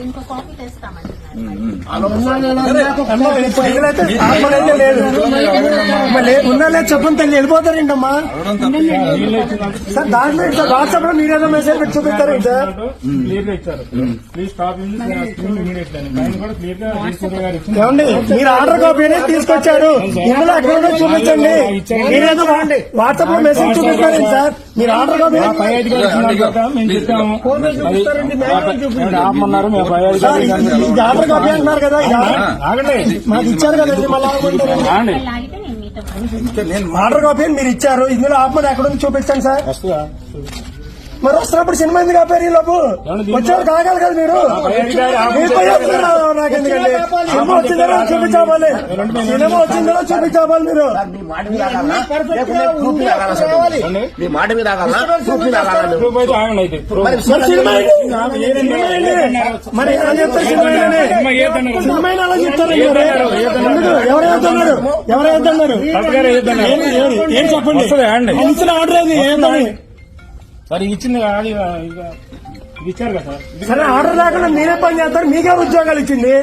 ఇంకో కాపీ తెస్తామంటున్నారు ఉన్నాలే చెప్పని తల్లి వెళ్ళిపోతారేంటమ్మా సార్ దాంట్లో ఇట్లా వాట్సాప్లో మీరేదో మెసేజ్ పెట్టి చూపిస్తారు సార్ ఇచ్చారు ఏమండి మీరు ఆర్డర్ కాపీ అనేది తీసుకొచ్చారు ఇందులో అక్కడ చూపించండి మీరేదో వాట్సాప్లో మెసేజ్ చూపిస్తారేంటి సార్ మీరు ఆర్డర్ కాపీ మా పై మేము చెప్తాము అది ఆపమన్నారు మేము పై సార్ అధికారి ఇది ఆర్డర్ కాపీ అంటున్నారు కదా మాకు ఇచ్చారు కదండి మళ్ళీ ఆగితే నేను ఆర్డర్ కాపీ అని మీరు ఇచ్చారు. ఇందులో ఆపమని ఎక్కడ ఉంది చూపించండి సార్. మరి వస్తున్నప్పుడు సినిమా ఎందుకు ఆపారు ఈ లోపు? వచ్చారు కాగాలి కదా మీరు. పై అధికారి మీ పై చెప్తున్నారు నాకు ఎందుకండి? సినిమా వచ్చిందో చూపించాలి. సినిమా వచ్చిందో చూపించాలి మీరు. మీ మాట మీద మరి సినిమా? సినిమా ఎలా చెప్తారు సినిమా? సినిమా? సినిమా అలా చెప్తారు మీరు. ఎందుకు? ఎవరు వేద్దన్నారు ఎవరు వేద్దన్నారు కలెక్టర్ గారు ఏదన్నారు? ఏం- చెప్పండి? ఆర్డర్ ఏది? ఏంటని సరే ఇచ్చింది కాదు ఇచ్చారు కదా సార్ ఆర్డర్ లేకుండా మీరే పని చేస్తారు మీకే ఉద్యోగాలు ఇచ్చింది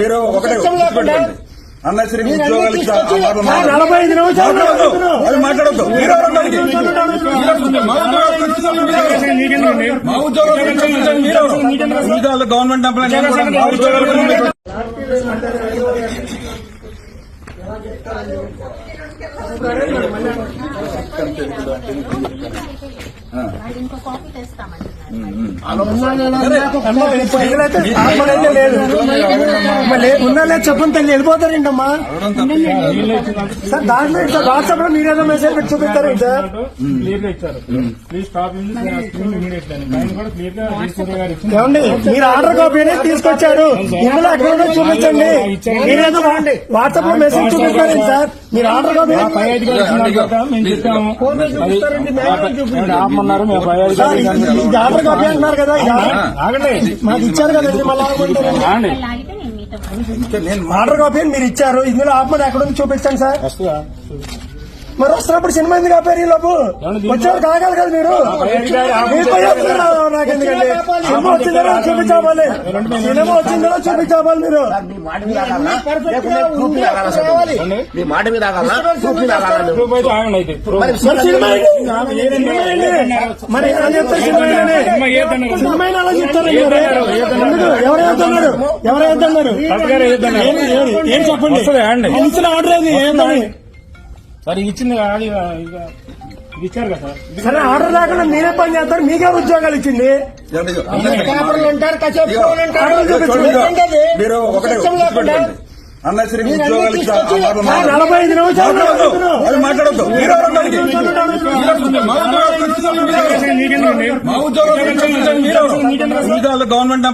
మీరు ఉద్యోగాలు. నలభై ఐదు నిమిషాలు. అది మాట్లాడొద్దు? మా ఉద్యోగాలు మీరు ఎవరు? మా ఉద్యోగాలు చూపించండి మీరు ఎవరు? ఉద్యోగాలు గవర్నమెంట్ ఎంప్లాయీ ఇంకో కాపీ తెస్తామండి. ఉన్నాలే చెప్పని లేదు లేదు చెప్పండి తల్లి వెళ్ళిపోతారేంటమ్మా సార్ దాంట్లో ఇట్లా వాట్సాప్లో మీరేదో మెసేజ్ పెట్టి చూపిస్తారు సార్ ఏమండి మీరు ఆర్డర్ కాపీ తీసుకొచ్చారు ఇందులో అక్కడ చూపించండి మీరేదో వాట్సాప్లో మెసేజ్ చూపిస్తారేంటి సార్ మీరు ఆర్డర్ కాపీ ఆర్డర్ కాపీ అంటున్నారు కదా ఆగండి. మాకు ఇచ్చారు కదండి మళ్ళీ నేను ఆర్డర్ కాపీ అని మీరు ఇచ్చారు. ఇందులో ఆపమని ఎక్కడ ఉంది చూపించండి సార్. మరి వస్తున్నప్పుడు సినిమా ఎందుకు ఆపారు ఈ లోపు? వచ్చారు కాగాలి కదా మీరు. పై అధికారి మీ పై చెప్తున్నారు నాకు ఎందుకండి? సినిమా వచ్చిందో చూపించాలి. సినిమా వచ్చిందో చూపించాలి మీరు. మీ మాట మీద మరి? సినిమా? సినిమా ఎలా చెప్తారు సినిమా? సినిమా? సినిమా అలా చెప్తారు మీరు. ఎందుకు? ఎవరు వేద్దన్నారు ఎవరు వేద్దన్నారు కలెక్టర్ గారు ఏదన్నారు? ఏం- చెప్పండి? ఆర్డర్ ఏది? ఏంటని సరే ఇచ్చింది కాదు ఇచ్చారు కదా సార్. ఆర్డర్ లేకుండా మీరే పని చేస్తారు మీకే ఉద్యోగాలు ఇచ్చింది. మీరు ఉద్యోగాలు. నలభై ఐదు నిమిషాలు మాట్లాడొద్దు. అది మాట్లాడొద్దు? మా ఉద్యోగాలు గవర్నమెంట్